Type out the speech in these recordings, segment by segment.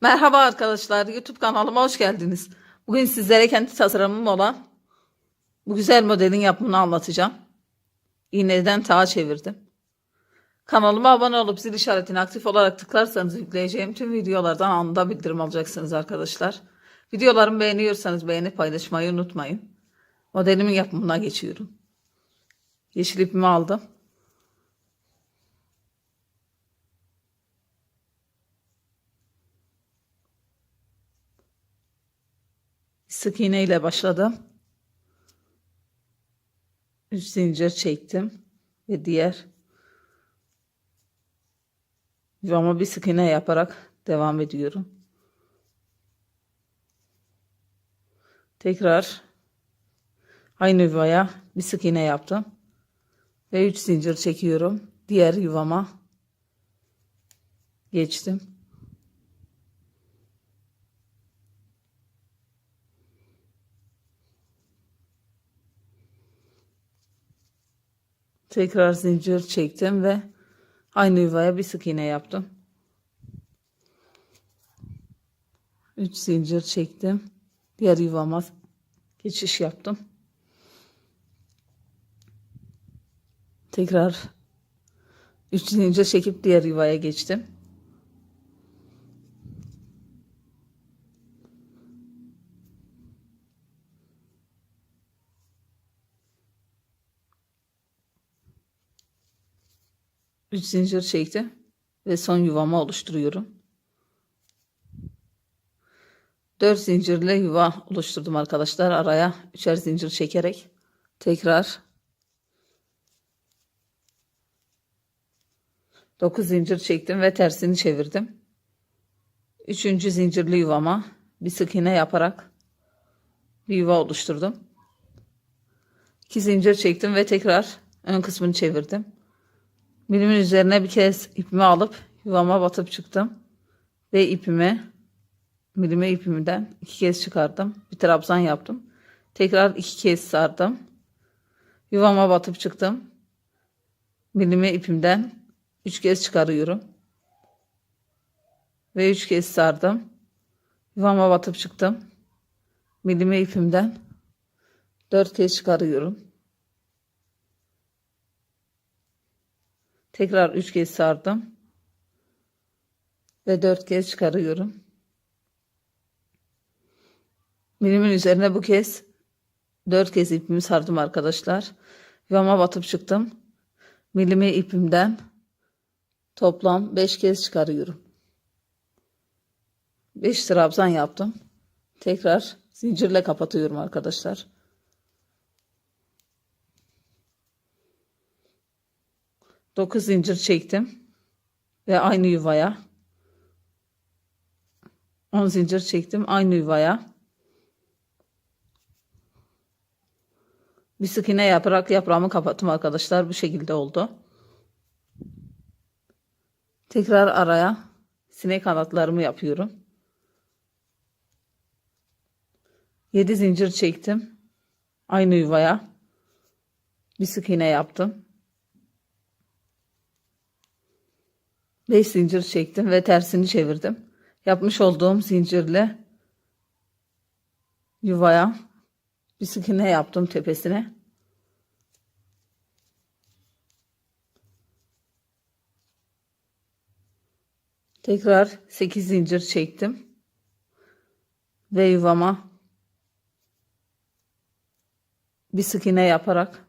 Merhaba arkadaşlar, YouTube kanalıma hoş geldiniz. Bugün sizlere kendi tasarımım olan bu güzel modelin yapımını anlatacağım. İğneden tağa çevirdim. Kanalıma abone olup zil işaretini aktif olarak tıklarsanız yükleyeceğim tüm videolardan anında bildirim alacaksınız arkadaşlar. Videolarımı beğeniyorsanız beğenip paylaşmayı unutmayın. Modelimin yapımına geçiyorum. Yeşil ipimi aldım. Sık iğne ile başladım. 3 zincir çektim ve diğer yuvama bir sık iğne yaparak devam ediyorum. Tekrar aynı yuvaya bir sık iğne yaptım ve 3 zincir çekiyorum. Diğer yuvama geçtim. Tekrar zincir çektim ve aynı yuvaya bir sık iğne yaptım. 3 zincir çektim. Diğer yuvama geçiş yaptım. Tekrar 3 zincir çekip diğer yuvaya geçtim. Üç zincir çektim ve son yuvamı oluşturuyorum. 4 zincirle yuva oluşturdum arkadaşlar. Araya üçer zincir çekerek tekrar 9 zincir çektim ve tersini çevirdim. Üçüncü zincirli yuvama bir sık iğne yaparak bir yuva oluşturdum. 2 zincir çektim ve tekrar ön kısmını çevirdim. Milimin üzerine bir kez ipimi alıp yuvama batıp çıktım. Ve ipimi milime ipimden iki kez çıkardım. Bir trabzan yaptım. Tekrar iki kez sardım. Yuvama batıp çıktım. Milime ipimden üç kez çıkarıyorum. Ve üç kez sardım. Yuvama batıp çıktım. Milime ipimden dört kez çıkarıyorum. Tekrar üç kez sardım. Ve dört kez çıkarıyorum. Milimin üzerine bu kez dört kez ipimi sardım arkadaşlar. Yuvama batıp çıktım. Milimi ipimden toplam beş kez çıkarıyorum. Beş trabzan yaptım. Tekrar zincirle kapatıyorum arkadaşlar. Dokuz zincir çektim. Ve aynı yuvaya. 10 zincir çektim aynı yuvaya. Bir sık iğne yaparak yaprağımı kapattım arkadaşlar. Bu şekilde oldu. Tekrar araya sinek kanatlarımı yapıyorum. 7 zincir çektim. Aynı yuvaya bir sık iğne yaptım 5 zincir çektim ve tersini çevirdim. Yapmış olduğum zincirle yuvaya bir sık yaptım tepesine. Tekrar 8 zincir çektim. Ve yuvama bir sık yaparak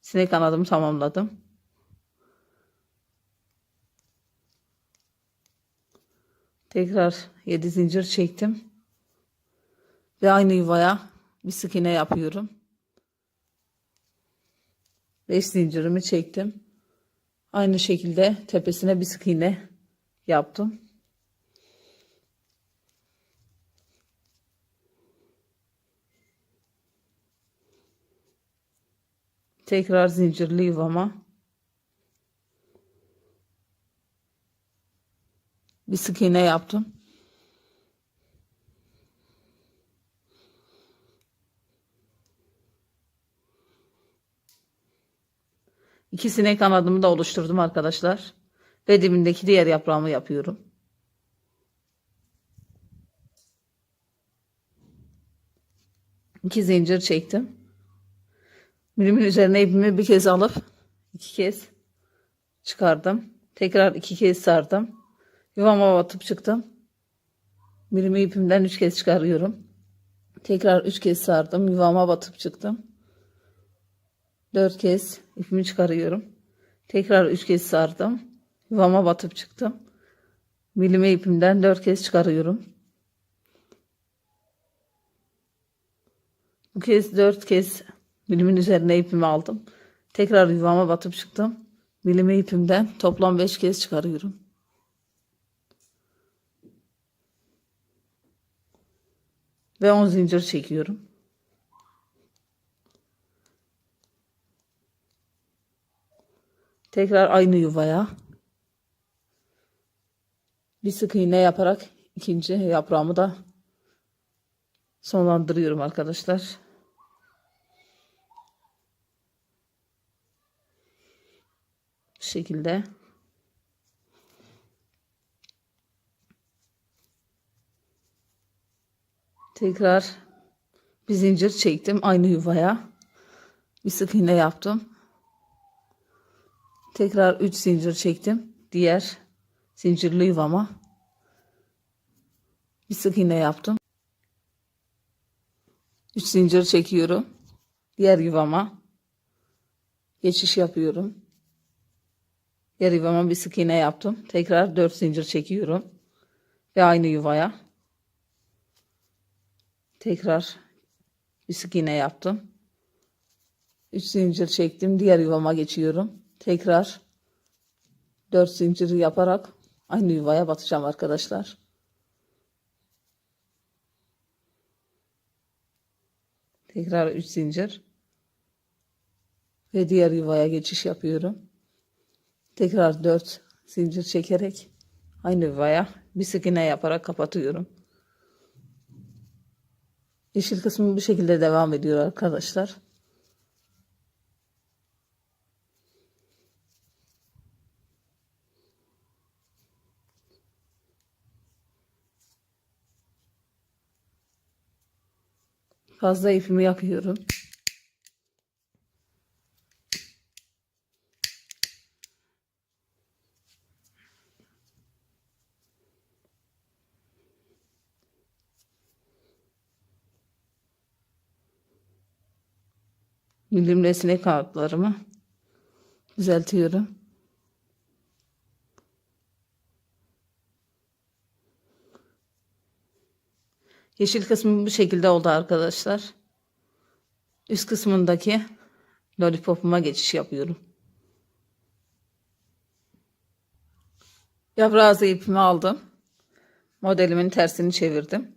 sinek kanadımı tamamladım. Tekrar 7 zincir çektim. Ve aynı yuvaya bir sık iğne yapıyorum. 5 zincirimi çektim. Aynı şekilde tepesine bir sık iğne yaptım. Tekrar zincirli yuvama bir sık iğne yaptım. İki sinek kanadımı da oluşturdum arkadaşlar. Ve dibindeki diğer yaprağımı yapıyorum. İki zincir çektim. Mürimin üzerine ipimi bir kez alıp iki kez çıkardım. Tekrar iki kez sardım. Yuvama batıp çıktım. Birimi ipimden üç kez çıkarıyorum. Tekrar üç kez sardım. Yuvama batıp çıktım. Dört kez ipimi çıkarıyorum. Tekrar üç kez sardım. Yuvama batıp çıktım. Milime ipimden dört kez çıkarıyorum. Bu kez dört kez milimin üzerine ipimi aldım. Tekrar yuvama batıp çıktım. Milimi ipimden toplam beş kez çıkarıyorum. Ve 10 zincir çekiyorum. Tekrar aynı yuvaya bir sık iğne yaparak ikinci yaprağımı da sonlandırıyorum arkadaşlar. Bu şekilde. Tekrar bir zincir çektim aynı yuvaya. Bir sık iğne yaptım. Tekrar 3 zincir çektim. Diğer zincirli yuvama. Bir sık iğne yaptım. 3 zincir çekiyorum. Diğer yuvama geçiş yapıyorum. Diğer yuvama bir sık iğne yaptım. Tekrar 4 zincir çekiyorum. Ve aynı yuvaya tekrar bir sık iğne yaptım. 3 zincir çektim. Diğer yuvama geçiyorum. Tekrar 4 zincir yaparak aynı yuvaya batacağım arkadaşlar. Tekrar 3 zincir. Ve diğer yuvaya geçiş yapıyorum. Tekrar 4 zincir çekerek aynı yuvaya bir sık iğne yaparak kapatıyorum. Yeşil kısmı bu şekilde devam ediyor arkadaşlar. Fazla ipimi yakıyorum. Milimle sinek ağıtlarımı düzeltiyorum. Yeşil kısmı bu şekilde oldu arkadaşlar. Üst kısmındaki lollipopuma geçiş yapıyorum. Yaprağı ipimi aldım. Modelimin tersini çevirdim.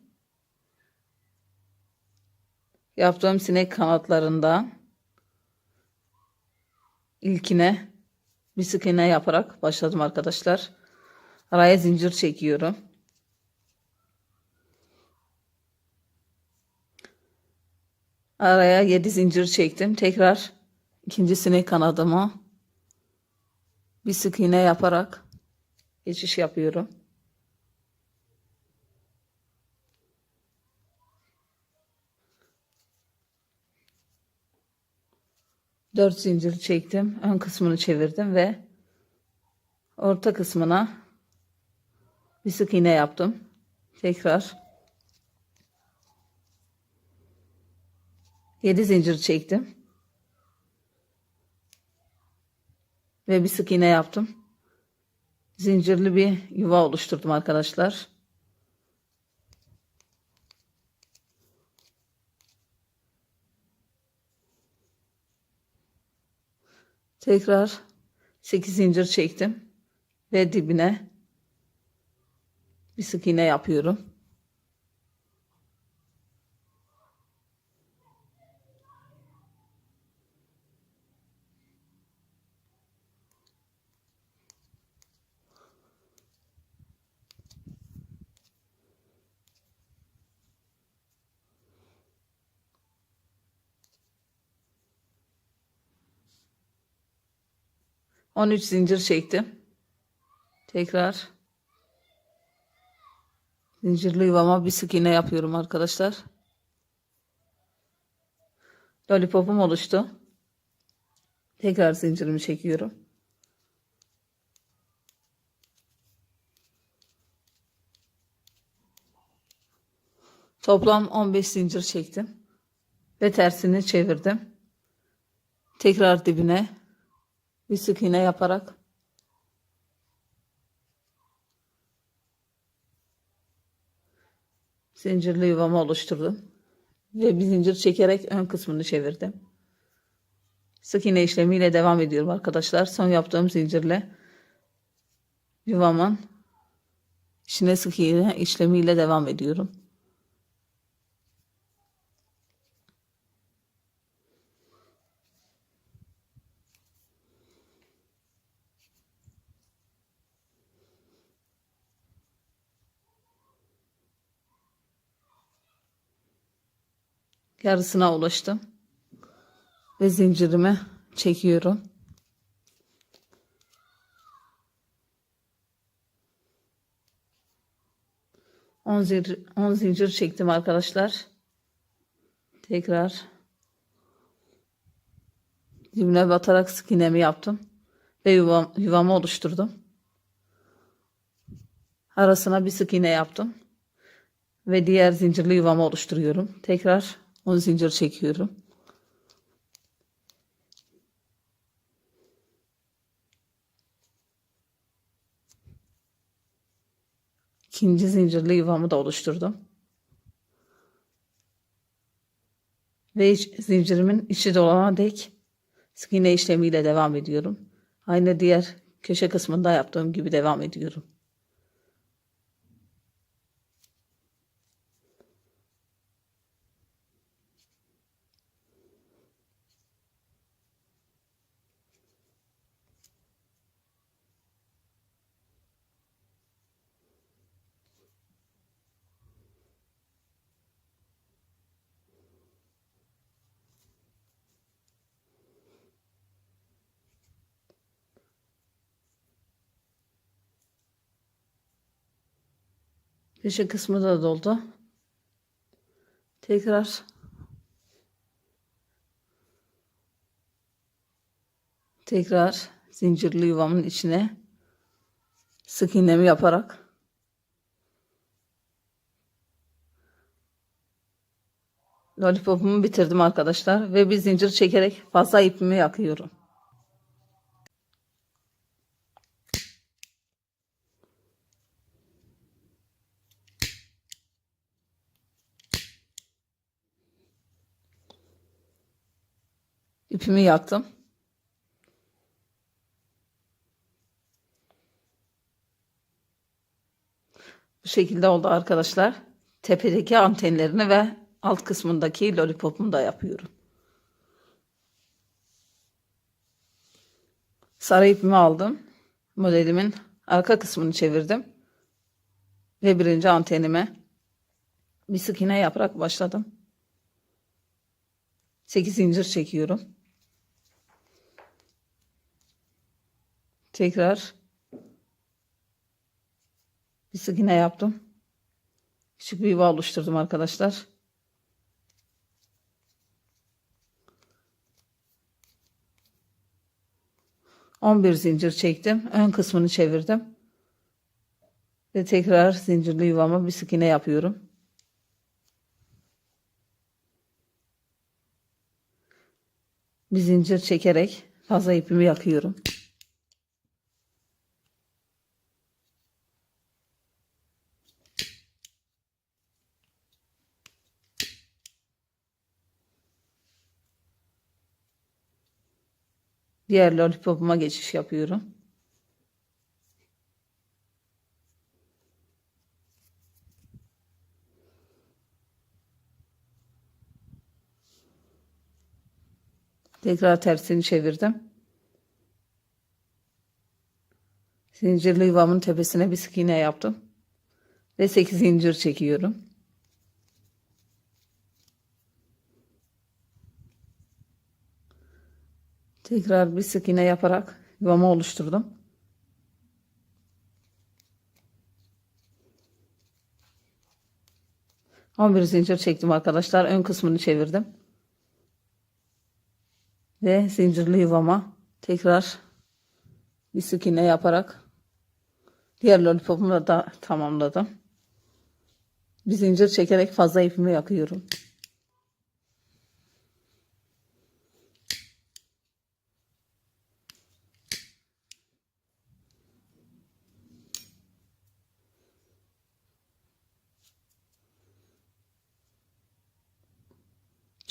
Yaptığım sinek kanatlarından ilkine bir sık iğne yaparak başladım arkadaşlar. Araya zincir çekiyorum. Araya 7 zincir çektim. Tekrar ikinci sinek kanadımı bir sık iğne yaparak geçiş yapıyorum. Dört zincir çektim. Ön kısmını çevirdim ve orta kısmına bir sık iğne yaptım. Tekrar 7 zincir çektim. Ve bir sık iğne yaptım. Zincirli bir yuva oluşturdum arkadaşlar. Tekrar 8 zincir çektim ve dibine bir sık iğne yapıyorum. On üç zincir çektim. Tekrar zincirli yuvama bir sık iğne yapıyorum arkadaşlar. Lollipopum oluştu. Tekrar zincirimi çekiyorum. Toplam 15 zincir çektim. Ve tersini çevirdim. Tekrar dibine bir sık iğne yaparak zincirli yuvamı oluşturdum. Ve bir zincir çekerek ön kısmını çevirdim. Sık iğne işlemiyle devam ediyorum arkadaşlar. Son yaptığım zincirle yuvamın içine sık iğne işlemiyle devam ediyorum. Yarısına ulaştım. Ve zincirimi çekiyorum. On zincir, on zincir çektim arkadaşlar. Tekrar dibine batarak sık iğnemi yaptım. Ve yuvam, yuvamı oluşturdum. Arasına bir sık iğne yaptım. Ve diğer zincirli yuvamı oluşturuyorum. Tekrar 10 zincir çekiyorum. İkinci zincirli yuvamı da oluşturdum. Ve zincirimin içi dolana dek sık iğne işlemiyle devam ediyorum. Aynı diğer köşe kısmında yaptığım gibi devam ediyorum. Köşe kısmı da doldu. Tekrar tekrar zincirli yuvamın içine sık iğnemi yaparak lollipopumu bitirdim arkadaşlar ve bir zincir çekerek fazla ipimi yakıyorum. İpimi yaktım. Bu şekilde oldu arkadaşlar. Tepedeki antenlerini ve alt kısmındaki lollipopumu da yapıyorum. Sarı ipimi aldım. Modelimin arka kısmını çevirdim. Ve birinci antenime bir sık iğne yaparak başladım. 8 zincir çekiyorum. Tekrar bir sık iğne yaptım. Küçük bir yuva oluşturdum arkadaşlar. On bir zincir çektim. Ön kısmını çevirdim. Ve tekrar zincirli yuvama bir sık iğne yapıyorum. Bir zincir çekerek fazla ipimi yakıyorum. Diğer lollipopuma geçiş yapıyorum. Tekrar tersini çevirdim. Zincirli yuvamın tepesine bir sık iğne yaptım. Ve 8 zincir çekiyorum. Tekrar bir sık iğne yaparak yuvamı oluşturdum. On bir zincir çektim arkadaşlar. Ön kısmını çevirdim. Ve zincirli yuvama tekrar bir sık iğne yaparak diğer lollipopumu da tamamladım. Bir zincir çekerek fazla ipimi yakıyorum.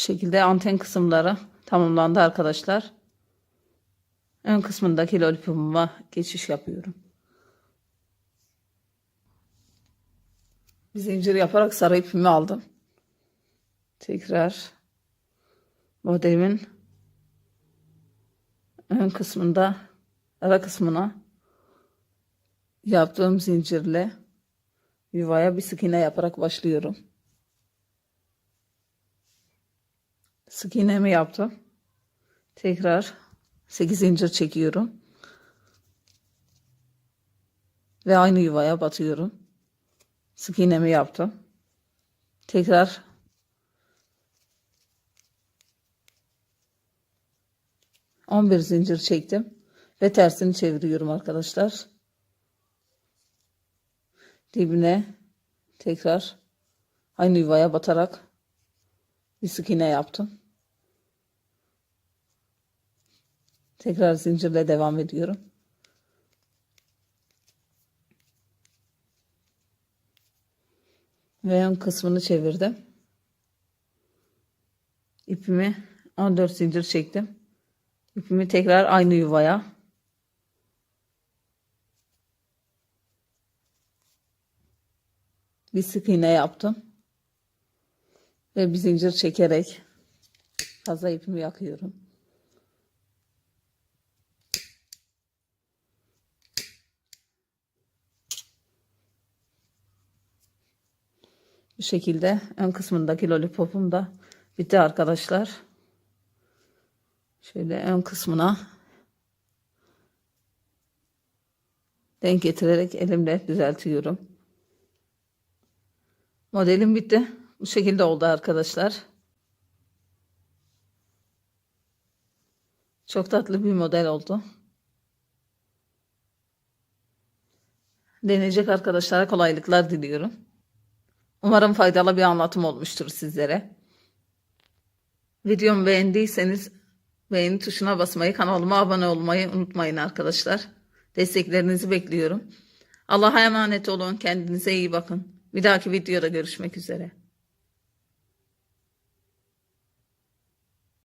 Şekilde anten kısımları tamamlandı arkadaşlar. Ön kısmındaki lollipopuma geçiş yapıyorum. Bir zincir yaparak sarı ipimi aldım. Tekrar modelimin ön kısmında ara kısmına yaptığım zincirle yuvaya bir sık iğne yaparak başlıyorum. Sık iğnemi yaptım. Tekrar 8 zincir çekiyorum. Ve aynı yuvaya batıyorum. Sık iğnemi yaptım. Tekrar on bir zincir çektim ve tersini çeviriyorum arkadaşlar. Dibine tekrar aynı yuvaya batarak bir sık iğne yaptım. Tekrar zincirle devam ediyorum. Ve ön kısmını çevirdim. İpimi 14 zincir çektim. İpimi tekrar aynı yuvaya bir sık iğne yaptım. Ve bir zincir çekerek fazla ipimi yakıyorum. Bu şekilde ön kısmındaki lollipopum da bitti arkadaşlar. Şöyle ön kısmına denk getirerek elimle düzeltiyorum. Modelim bitti. Bu şekilde oldu arkadaşlar. Çok tatlı bir model oldu. Deneyecek arkadaşlara kolaylıklar diliyorum. Umarım faydalı bir anlatım olmuştur sizlere. Videomu beğendiyseniz beğeni tuşuna basmayı, kanalıma abone olmayı unutmayın arkadaşlar. Desteklerinizi bekliyorum. Allah'a emanet olun. Kendinize iyi bakın. Bir dahaki videoda görüşmek üzere.